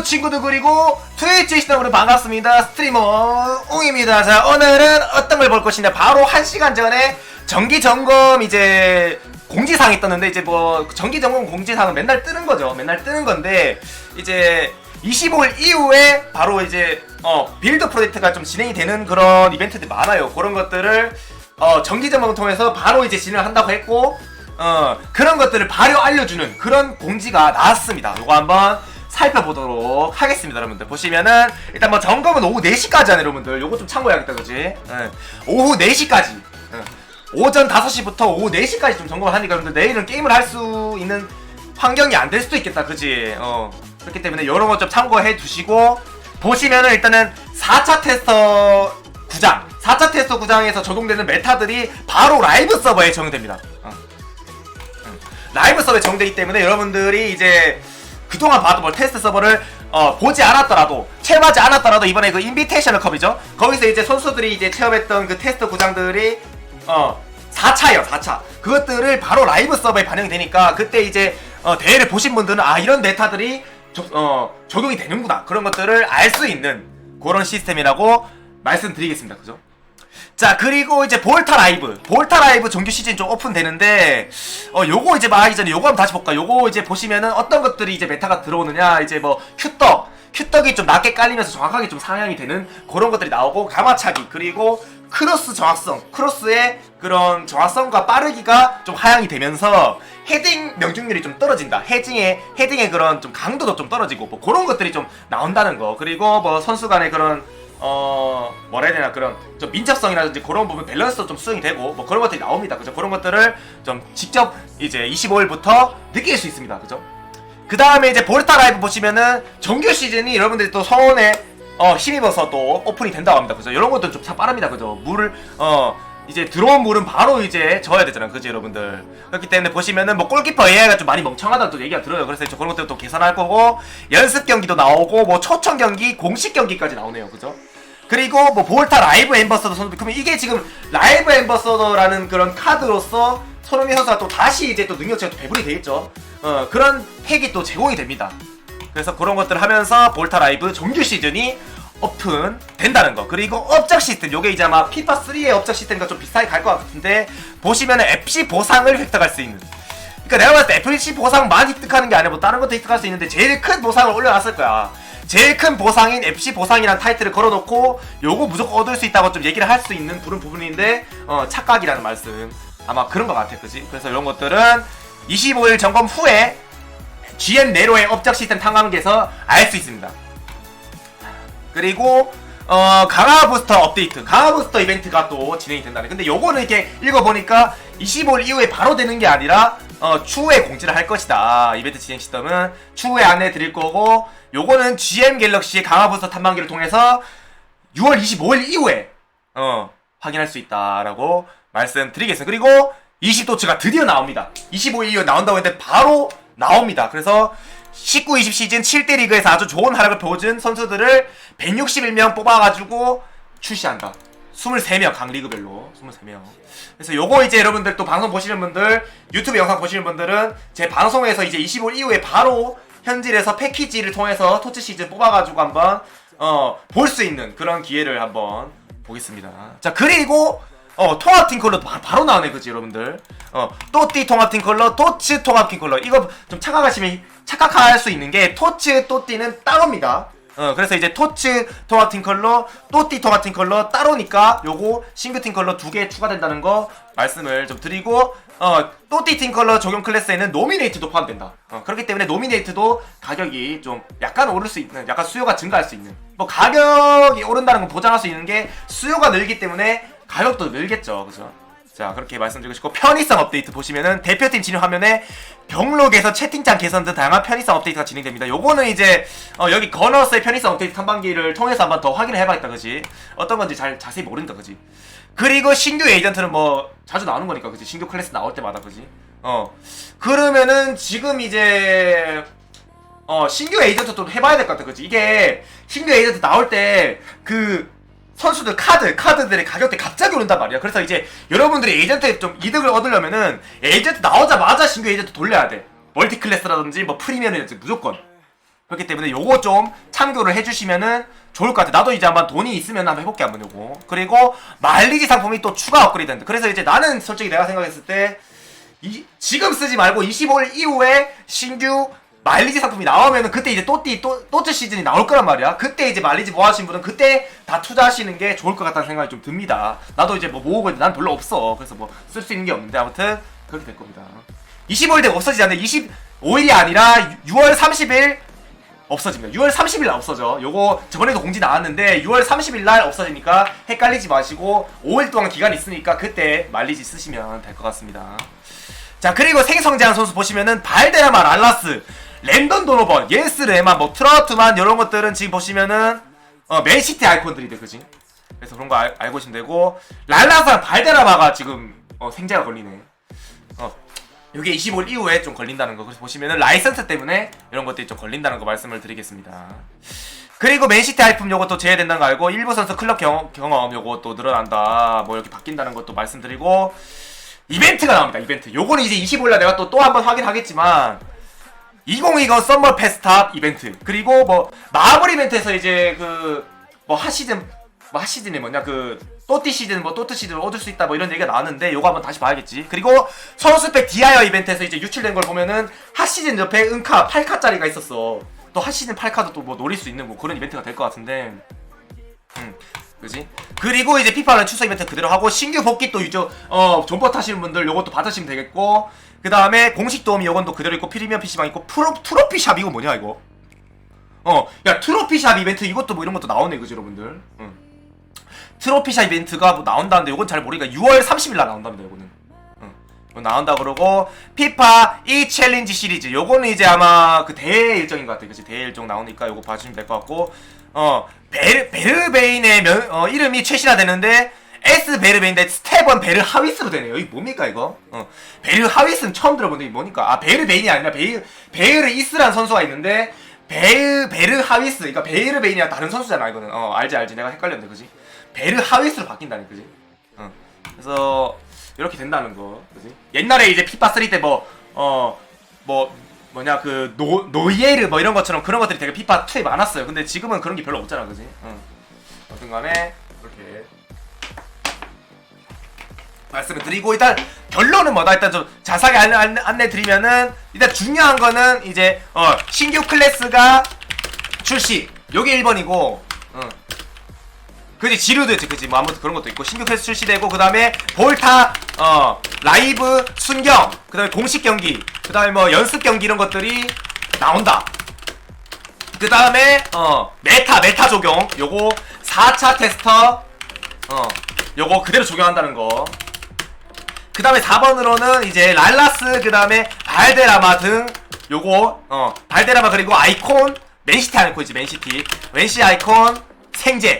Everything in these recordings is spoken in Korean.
헬로 친구들 그리고 트위치 시청으로 반갑습니다. 스트리머 웅입니다. 자 오늘은 어떤 걸 볼 것이냐 바로 한 시간 전에 정기 점검 이제 공지사항이 떴는데 이제 뭐 정기 점검 공지사항은 맨날 뜨는 거죠. 맨날 뜨는 건데 이제 25일 이후에 바로 이제 어 빌드 프로젝트가 좀 진행이 되는 그런 이벤트들이 많아요. 그런 것들을 어 정기 점검을 통해서 바로 이제 진행을 한다고 했고 어 그런 것들을 바로 알려주는 그런 공지가 나왔습니다. 요거 한번 살펴보도록 하겠습니다, 여러분들. 보시면은 일단 뭐 점검은 오후 4시까지 하네, 여러분들. 요거 좀 참고해야겠다, 그지? 예. 오후 4시까지. 오전 5시부터 오후 4시까지 좀 점검을 하니까 여러분들 내일은 게임을 할 수 있는 환경이 안 될 수도 있겠다, 그지? 어. 그렇기 때문에 이런 거좀 참고해 두시고 보시면은 일단은 4차 테스터 구장 4차 테스터 구장에서 적용되는 메타들이 바로 라이브 서버에 적용됩니다. 어. 라이브 서버에 정되기 때문에 여러분들이 이제 그동안 봐도 뭐 테스트 서버를 어, 보지 않았더라도 체험하지 않았더라도 이번에 그 인비테이셔널 컵이죠. 거기서 이제 선수들이 이제 체험했던 그 테스트 구장들이 어 4차예요, 4차. 그것들을 바로 라이브 서버에 반영이 되니까 그때 이제 어, 대회를 보신 분들은 아 이런 메타들이 저- 어, 적용이 되는구나 그런 것들을 알 수 있는 그런 시스템이라고 말씀드리겠습니다. 그죠? 자 그리고 이제 볼타 라이브. 볼타 라이브 정규 시즌 좀 오픈되는데 어 요거 이제 말하기 전에 요거 한번 다시 볼까 요거 이제 보시면은 어떤 것들이 이제 메타가 들어오느냐 이제 뭐 큐떡. 큐떡이 좀 낮게 깔리면서 정확하게 좀 상향이 되는 그런 것들이 나오고 가마차기 그리고 크로스 정확성. 크로스의 그런 정확성과 빠르기가 좀 하향이 되면서 헤딩 명중률이 좀 떨어진다. 헤딩의 헤딩의 그런 좀 강도도 좀 떨어지고 뭐 그런 것들이 좀 나온다는 거. 그리고 뭐 선수 간의 그런 어 뭐라 해야 되나 그런 좀 민첩성이라든지 그런 부분 밸런스도 좀 수용이 되고 뭐 그런 것들이 나옵니다. 그죠? 그런 것들을 좀 직접 이제 25일부터 느낄 수 있습니다. 그죠? 그 다음에 이제 볼타 라이브 보시면은 정규 시즌이 여러분들이 또 성원에 어 힘입어서 또 오픈이 된다고 합니다. 그죠? 이런 것도 좀 참 빠릅니다. 그죠? 물을 어 이제 들어온 물은 바로 이제 져야 되잖아요. 그죠 여러분들? 그렇기 때문에 보시면은 뭐 골키퍼 AI가 좀 많이 멍청하다는 또 얘기가 들어요. 그래서 그런 것들 또 계산할 거고 연습 경기도 나오고 뭐 초청 경기 공식 경기까지 나오네요. 그죠 그리고 뭐 볼타 라이브 엠버서더 선수 그러면 이게 지금 라이브 엠버서더라는 그런 카드로서 손흥민 선수가 또 다시 이제 또 능력치가 또 배분이 되겠죠. 어 그런 팩이 또 제공이 됩니다. 그래서 그런 것들을 하면서 볼타 라이브 정규 시즌이 오픈 된다는 거. 그리고 업적 시스템. 요게 이제 아마 피파 3의 업적 시스템과 좀 비슷하게 갈 것 같은데 보시면은 FC 보상을 획득할 수 있는. 그러니까 내가 봤을 때 FC 보상만 획득하는 게 아니고 다른 것도 획득할 수 있는데 제일 큰 보상을 올려놨을 거야. 제일 큰 보상인 FC 보상이라는 타이틀을 걸어놓고 요거 무조건 얻을 수 있다고 좀 얘기를 할 수 있는 그런 부분인데 어, 착각이라는 말씀 아마 그런 것 같아 그지? 그래서 이런 것들은 25일 점검 후에 GM 네로의 업적 시스템 탐방기에서 알 수 있습니다. 그리고 어 강화 부스터 업데이트 강화 부스터 이벤트가 또 진행이 된다네 근데 요거는 이렇게 읽어보니까 25일 이후에 바로 되는 게 아니라 어 추후에 공지를 할 것이다. 이벤트 진행 시점은 추후에 안내 드릴 거고 요거는 GM 갤럭시의 강화 부스터 탐방기를 통해서 6월 25일 이후에 어 확인할 수 있다라고 말씀드리겠습니다. 그리고 20도츠가 드디어 나옵니다. 25일 이후에 나온다고 했는데 바로 나옵니다. 그래서 19, 20 시즌 7대 리그에서 아주 좋은 활약을 보여준 선수들을 161명 뽑아가지고 출시한다. 23명 각 리그별로 23명. 그래서 요거 이제 여러분들 또 방송 보시는 분들 유튜브 영상 보시는 분들은 제 방송에서 이제 25일 이후에 바로 현질에서 패키지를 통해서 토치 시즌 뽑아가지고 한번 어 볼 수 있는 그런 기회를 한번 보겠습니다. 자 그리고 어 통합팀 컬러 바, 바로 나오네 그지 여러분들 어 또띠 통합팀 컬러 토츠 통합팀 컬러 이거 좀 착각하시면 착각할 수 있는 게 토츠 또띠는 따로입니다 어 그래서 이제 토츠 통합팀 컬러 또띠 통합팀 컬러 따로니까 요거 싱글팀 컬러 두 개 추가된다는 거 말씀을 좀 드리고 어 또띠 팀 컬러 적용 클래스에는 노미네이트도 포함된다 어 그렇기 때문에 노미네이트도 가격이 좀 약간 오를 수 있는 약간 수요가 증가할 수 있는 뭐 가격이 오른다는 건 보장할 수 있는 게 수요가 늘기 때문에 가격도 늘겠죠, 그죠? 자 그렇게 말씀드리고 싶고 편의성 업데이트 보시면은 대표팀 진입 화면에 병록에서 채팅창 개선 등 다양한 편의성 업데이트가 진행됩니다. 요거는 이제 어, 여기 거너스의 편의성 업데이트 탐방기를 통해서 한번 더 확인을 해봐야겠다, 그지? 어떤 건지 잘 자세히 모른다, 그지? 그리고 신규 에이전트는 뭐 자주 나오는 거니까, 그지? 신규 클래스 나올 때마다, 그지? 어 그러면은 지금 이제 어 신규 에이전트도 해봐야 될 것 같아, 그지? 이게 신규 에이전트 나올 때 그 선수들 카드, 카드들의 가격대 갑자기 오른단 말이야. 그래서 이제 여러분들이 에이전트에 좀 이득을 얻으려면은 에이전트 나오자마자 신규 에이전트 돌려야 돼. 멀티 클래스라든지 뭐 프리미엄이라든지 무조건. 그렇기 때문에 요거 좀 참고를 해주시면은 좋을 것 같아. 나도 이제 한번 돈이 있으면 한번 해볼게 한번 요거. 그리고 마일리지 상품이 또 추가 업그레이드 된다. 그래서 이제 나는 솔직히 내가 생각했을 때 이, 지금 쓰지 말고 25일 이후에 신규 마일리지 상품이 나오면은 그때 이제 또띠 또 또트 시즌이 나올 거란 말이야. 그때 이제 마일리지 모아하신 분은 그때 다 투자하시는 게 좋을 것 같다는 생각이 좀 듭니다. 나도 이제 뭐 모으고 있는데 난 별로 없어. 그래서 뭐 쓸 수 있는 게 없는데 아무튼 그렇게 될 겁니다. 25일 되고 없어지지 않는데 25일이 아니라 6월 30일 없어집니다. 6월 30일 날 없어져. 요거 저번에도 공지 나왔는데 6월 30일 날 없어지니까 헷갈리지 마시고 5일 동안 기간 있으니까 그때 말리지 쓰시면 될 것 같습니다. 자 그리고 생성 제한 선수 보시면은 발데라마 랄라스 랜던 도노번 예스 레마 뭐 트라우트만 이런 것들은 지금 보시면은 어 맨시티 아이콘들이돼 그지 그래서 그런 거 알, 알고 계시면 되고 랄라스랑 발데라마가 지금 어 생제가 걸리네 어 이게 25일 이후에 좀 걸린다는 거 그래서 보시면은 라이선스 때문에 이런 것들이 좀 걸린다는 거 말씀을 드리겠습니다 그리고 맨시티 아이품 요것도 제외된다는 거 알고 일부 선수 클럽 경험, 경험 요것도 늘어난다 뭐 이렇게 바뀐다는 것도 말씀드리고 이벤트가 나옵니다. 이벤트. 요거는 이제 25일날 내가 또 또 한번 확인하겠지만 2020 썸머 페스탑 이벤트. 그리고 뭐 마블 이벤트에서 이제 그 뭐 하시즌 뭐 하시즌이 뭐냐 그 또띠 시즌 뭐 또트 시즌을 얻을 수 있다 뭐 이런 얘기가 나왔는데 요거 한번 다시 봐야겠지. 그리고 선수백 디아이어 이벤트에서 이제 유출된 걸 보면은 하시즌 옆에 은카 8카짜리가 있었어. 또 하시즌 8카도 또 뭐 노릴 수 있는 뭐 그런 이벤트가 될 것 같은데. 음. 그지? 그리고 이제 피파는 추석 이벤트 그대로 하고 신규 복귀 또 유저 어 존버 타시는 분들 요것도 받으시면 되겠고 그 다음에 공식 도우미 요건 또 그대로 있고 프리미엄 PC방 있고 프로 트로피샵 이거 뭐냐 이거? 어 야 트로피샵 이벤트 이것도 뭐 이런 것도 나오네 그지 여러분들? 응. 트로피샵 이벤트가 뭐 나온다는데 요건 잘 모르니까 6월 30일 날 나온답니다 요거는. 응. 이거 나온다 그러고 피파 이 챌린지 시리즈. 요거는 이제 아마 그 대회 일정인 것 같아 그지? 대회 일정 나오니까 요거 봐주시면 될 것 같고. 어 베르 베르베인의 면, 어, 이름이 최신화 되는데 S 베르베인데 스테번 베르 하위스로 되네요. 이게 뭡니까 이거? 어 베르 하위스는 처음 들어보는데 이게 뭐니까? 아 베르 베인이 아니라 베르 베르 이스라는 선수가 있는데 베르 베르 하위스 그러니까 베르 베인이랑 다른 선수잖아 이거는. 어 알지 알지 내가 헷갈렸는데 그지? 베르 하위스로 바뀐다니 그지? 어 그래서 이렇게 된다는 거 그지? 옛날에 이제 피파 3 때뭐어뭐 뭐냐 그 노, 노이에르 뭐 이런 것처럼 그런 것들이 되게 피파 2에 많았어요. 근데 지금은 그런 게 별로 없잖아, 그지? 응. 어떤간에 말씀을 드리고 일단 결론은 뭐다? 일단 좀 자세하게 안내, 안내, 드리면은 일단 중요한 거는 이제 어 신규 클래스가 출시. 요게 1번이고 어. 그지? 지루드 그지? 뭐 아무튼 그런 것도 있고 신규 클래스 출시되고 그 다음에 볼타 어 라이브 순경 그 다음에 공식 경기 그 다음에 뭐 연습 경기 이런 것들이 나온다. 그 다음에 어 메타 메타 적용. 요거 4차 테스터 어 요거 그대로 적용한다는 거 그 다음에 4번으로는 이제 랄라스 그 다음에 발데라마 등 요거 어 발데라마 그리고 아이콘 맨시티 아이콘이지 맨시티. 맨시 아이콘 생제.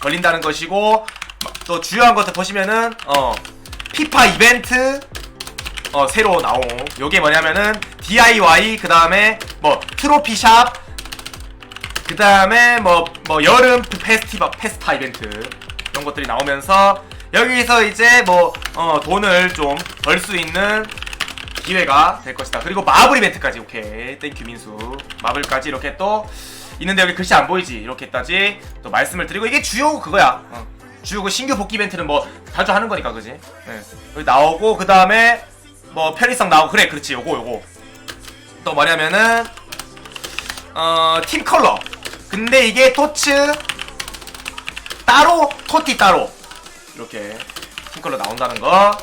걸린다는 것이고 또 주요한 것들 보시면은 어 피파 이벤트 어 새로 나온. 요게 뭐냐면은 DIY 그 다음에 뭐 트로피샵 그 다음에 뭐 뭐 여름 페스티벌 페스타 이벤트. 이런 것들이 나오면서 여기서 이제 뭐 어 돈을 좀 벌 수 있는 기회가 될 것이다. 그리고 마블 이벤트까지 오케이. 땡큐 민수. 마블까지 이렇게 또 있는데 여기 글씨 안 보이지? 이렇게 따지 또 말씀을 드리고 이게 주요 그거야. 어. 주요 그 신규 복귀 이벤트는 뭐 자주 하는 거니까 그지? 네. 여기 나오고 그 다음에 뭐 편의성 나오고 그래 그렇지. 요거 요거. 또 뭐냐면은 어 팀 컬러. 근데 이게 토츠 따로 토티 따로 이렇게 팀 컬러 나온다는 거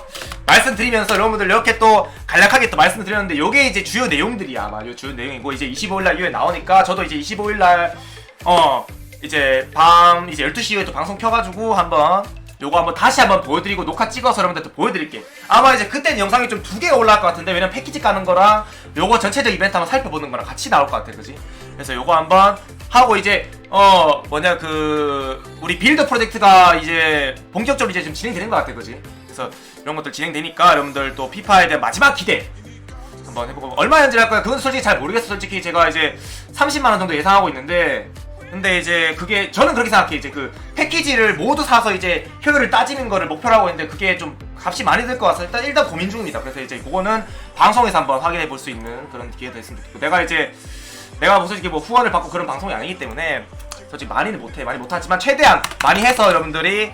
말씀드리면서 여러분들 이렇게 또 간략하게 또 말씀드렸는데 요게 이제 주요 내용들이야. 아마 요 주요 내용이고 이제 25일날 이후에 나오니까 저도 이제 25일날 어 이제 밤 이제 12시 이후에 또 방송 켜가지고 한번 요거 한번 다시 한번 보여드리고 녹화 찍어서 여러분들 또 보여드릴게. 아마 이제 그때는 영상이 좀 두 개가 올라갈 것 같은데 왜냐면 패키지 까는 거랑 요거 전체적 이벤트 한번 살펴보는 거랑 같이 나올 것 같아 그지? 그래서 요거 한번 하고 이제 어 뭐냐 그 우리 빌드 프로젝트가 이제 본격적으로 이제 좀 진행되는 것 같아 그지? 그래서 이런 것들 진행되니까 여러분들 또 피파에 대한 마지막 기대 한번 해보고 얼마 현질 할 거야? 그건 솔직히 잘 모르겠어. 솔직히 제가 이제 30만 원 정도 예상하고 있는데 근데 이제 그게 저는 그렇게 생각해. 이제 그 패키지를 모두 사서 이제 효율을 따지는 거를 목표로 하고 있는데 그게 좀 값이 많이 들 것 같아서 일단 일단 고민 중입니다. 그래서 이제 그거는 방송에서 한번 확인해 볼 수 있는 그런 기회가 됐으면 좋겠고 내가 이제 내가 무슨 이렇게 뭐 후원을 받고 그런 방송이 아니기 때문에 솔직히 많이는 못해 많이 못하지만 최대한 많이 해서 여러분들이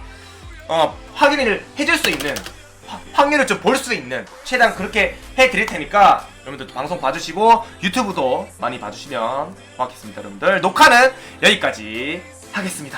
어 확인을 해줄 수 있는 화- 확률을 좀 볼 수 있는 최대한 그렇게 해드릴 테니까 여러분들 방송 봐주시고 유튜브도 많이 봐주시면 고맙겠습니다 여러분들. 녹화는 여기까지 하겠습니다